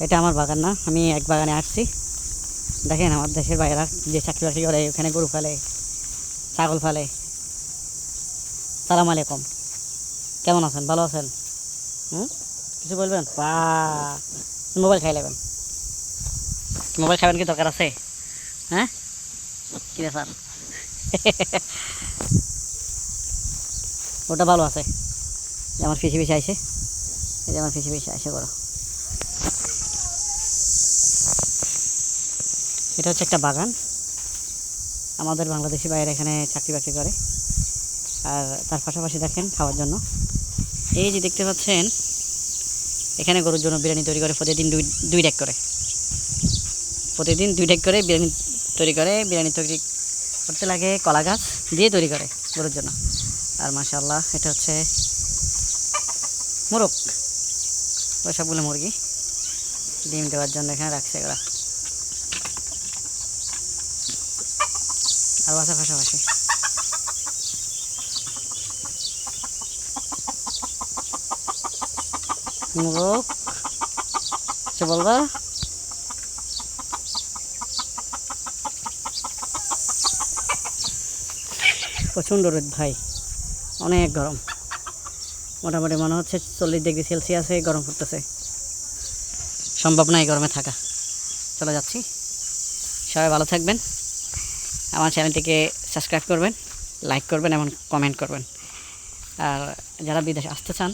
এটা আমার বাগান না, আমি এক বাগানে আসছি। দেখেন আমার দেশের বাইরা যে চাকরি বাকরি করে, ওখানে গরু ফেলে, ছাগল ফেলে। সালাম আলাইকুম। কেমন আছেন? ভালো আছেন? হুম? কিছু বলবেন? বা, মোবাইল খাই নেবেন মোবাইল খাবেন কি দরকার আছে? হ্যাঁ? কি স্যার ওটা ভালো আছে। আমার ফিসে ফিসে আইসে এই যে আমার ফিসে ফিসে আইসে করো এটা হচ্ছে একটা বাগান। আমাদের বাংলাদেশি বাইরে এখানে চাকরি বাকরি করে। আর তার পাশাপাশি দেখেন খাওয়ার জন্য। এই যে দেখতে পাচ্ছেন, এখানে গরুর জন্য বিরিয়ানি তৈরি করে, প্রতিদিন দুই দুই ডেক করে। প্রতিদিন দুই ডেক করে বিরিয়ানি তৈরি করে, বিরিয়ানি তৈরি করতে লাগে কলা গাছ দিয়ে তৈরি করে গরুর জন্য। আর মাশাল্লাহ এটা হচ্ছে মোরগ। ওই সবগুলো মুরগি। ডিম দেওয়ার জন্য এখানে রাখছে ওরা। আর বাসা পাশাপাশি। কিছু বলবা প্রচণ্ড রোদ ভাই, অনেক গরম। মোটামুটি মনে হচ্ছে চল্লিশ ডিগ্রি সেলসিয়াসে গরম পড়তেছে। সম্ভব না এই গরমে থাকা। চলে যাচ্ছি। সবাই ভালো থাকবেন। আমার চ্যানেলটিকে সাবস্ক্রাইব করবেন, লাইক করবেন এবং কমেন্ট করবেন। আর যারা বিদেশ আসতে চান,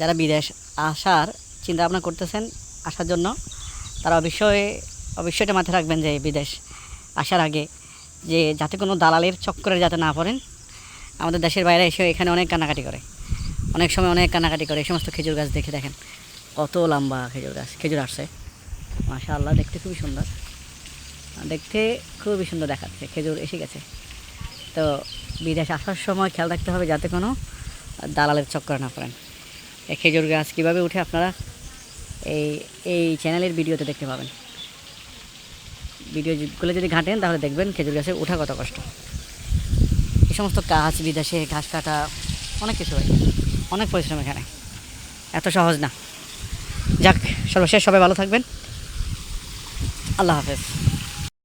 যারা বিদেশ আসার চিন্তা ভাবনা করতেছেন আসার জন্য, তারা অবশ্যই অবশ্যই এটা মাথায় রাখবেন যে বিদেশ আসার আগে যে যাতে কোনো দালালের চক্করে যাতে না পড়েন, আমাদের দেশের বাইরে এসে এখানে অনেক কান্নাকাটি করে। অনেক সময় অনেক কান্নাকাটি করে, এই সমস্ত খেজুর গাছ দেখে দেখেন, কত লম্বা খেজুর গাছ, খেজুর আসছে। মাশা আল্লাহ দেখতে খুবই সুন্দর। দেখতে খুবই সুন্দর দেখাচ্ছে, খেজুর এসে গেছে। তো বিদেশ আসার সময় খেয়াল রাখতে হবে যাতে কোনো দালালের চক্করে না পড়েন। এই খেজুর গাছ কীভাবে উঠে আপনারা এই এই চ্যানেলের ভিডিওতে দেখতে পাবেন। ভিডিওগুলো যদি ঘাঁটেন তাহলে দেখবেন খেজুর গাছে ওঠা কত কষ্ট। এই সমস্ত কাজ বিদেশে ঘাস কাটা, অনেক কিছু হয় অনেক পরিশ্রম এখানে। এত সহজ না। যাক, সর্বশেষ সবাই ভালো থাকবেন। আল্লাহ হাফেজ।